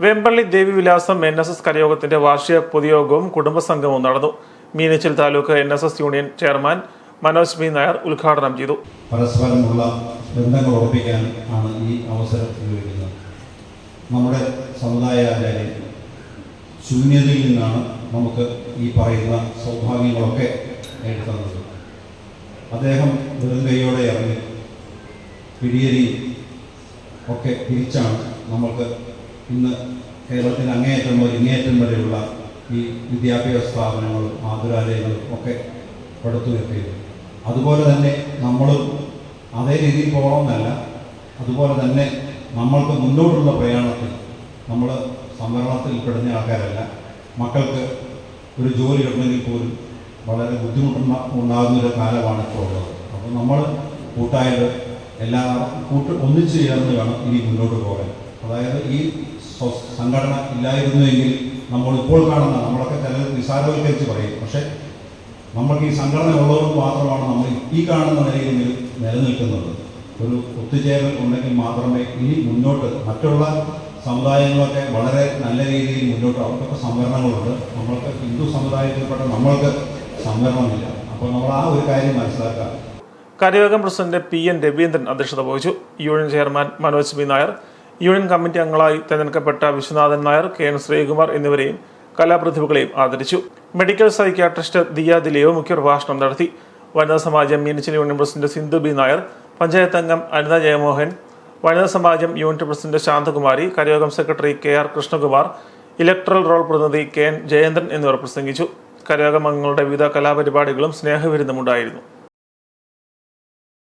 Vempally Devivilasam N S S കരയോഗത്തിന്റെ വാർഷിക പൊതുയോഗവും കുടുംബസംഗമവും നടന്നു. Meenachil taluk N S S union chairman Manoj B Nair ഉദ്ഘാടനം ചെയ്തു. പരസ്പരമുള്ള ബന്ധങ്ങൾ ഉറപ്പിക്കാൻ ആണ് ഈ അവസരം ഉപയോഗിക്കുന്നത് നമ്മുടെ സമുദായാചാര്യൻ ശൂന്യതയിൽ നിന്നാണ് നമുക്ക് ഈ പറയുന്ന സൗഭാഗ്യങ്ങളൊക്കെ നേടുന്നത് അദ്ദേഹം വെറും കൈയോടെ ഇറങ്ങി പിടിയരി ഒക്കെ തിരിച്ചാണ് നമുക്ക് ഇന്ന് കേരളത്തിൽ അങ്ങേയറ്റം മുതൽ ഇങ്ങേയറ്റം വരെയുള്ള ഈ വിദ്യാഭ്യാസ സ്ഥാപനങ്ങളും മാതൃകാലയങ്ങളും ഒക്കെ പടുത്തുയർത്തിയത് അതുപോലെ തന്നെ നമ്മളും അതേ രീതിയിൽ പോകണമെന്നല്ല അതുപോലെ തന്നെ നമ്മൾക്ക് മുന്നോട്ടുള്ള പ്രയാണത്തിൽ നമ്മൾ സംവരണത്തിൽ പെടുന്ന ആൾക്കാരല്ല. മക്കൾക്ക് ഒരു ജോലി കിട്ടണമെങ്കിൽ പോലും വളരെ ബുദ്ധിമുട്ട് ഉണ്ടാകുന്നൊരു കാലമാണ് ഇപ്പോൾ ഉള്ളത്. അപ്പോൾ നമ്മൾ കൂട്ടായത് എല്ലാ കൂട്ട് ഒന്നിച്ചു ചേർന്ന് വേണം ഇനി മുന്നോട്ട് പോകാൻ. അതായത് ഈ സംഘടന ഇല്ലായിരുന്നുവെങ്കിൽ നമ്മൾ ഇപ്പോൾ കാണുന്ന നമ്മളൊക്കെ ചില നിസാരവൽക്കരിച്ച് പറയും. പക്ഷേ നമ്മൾക്ക് ഈ സംഘടന ഉള്ളവർക്ക് മാത്രമാണ് നമ്മൾ ഈ കാണുന്ന നിലയിൽ നിലനിൽക്കുന്നത്. ഒരു ഒത്തുചേരൽ ഉണ്ടെങ്കിൽ മാത്രമേ ഇനി മുന്നോട്ട് മറ്റുള്ള സമുദായങ്ങളൊക്കെ വളരെ നല്ല രീതിയിൽ മുന്നോട്ട് അവർക്കൊക്കെ സംവരണങ്ങളുണ്ട്. നമ്മൾക്ക് ഹിന്ദു സമുദായത്തിൽപ്പെട്ട നമ്മൾക്ക് സംവരണമില്ല. അപ്പോൾ നമ്മൾ ആ ഒരു കാര്യം മനസ്സിലാക്കുക കാര്യവേഗം പ്രസിഡന്റ് പി എൻ രവീന്ദ്രൻ അധ്യക്ഷത വഹിച്ചു. Union chairman Manoj B Nair. Union committee അംഗങ്ങളായി തെരഞ്ഞെടുക്കപ്പെട്ട വിശ്വനാഥൻ നായർ കെ എൻ ശ്രീകുമാർ എന്നിവരെയും കലാപ്രതിഭകളെയും ആദരിച്ചു. മെഡിക്കൽ സൈക്യാട്രിസ്റ്റ് ദിയ ദിലീവ് മുഖ്യപ്രഭാഷണം നടത്തി. വനിതാ സമാജം Meenachil union president Sindhu B. Nair panchayat അംഗം അനിത ജയമോഹൻ വനിതാ സമാജം unit president Santhakumari കരയോഗം secretary K R Krishnakumar electoral roll പ്രതിനിധി കെ എൻ ജയേന്ദ്രൻ എന്നിവർ പ്രസംഗിച്ചു. കരയോഗം അംഗങ്ങളുടെ വിവിധ കലാപരിപാടികളും സ്നേഹവിരുദ്ധമുണ്ടായിരുന്നു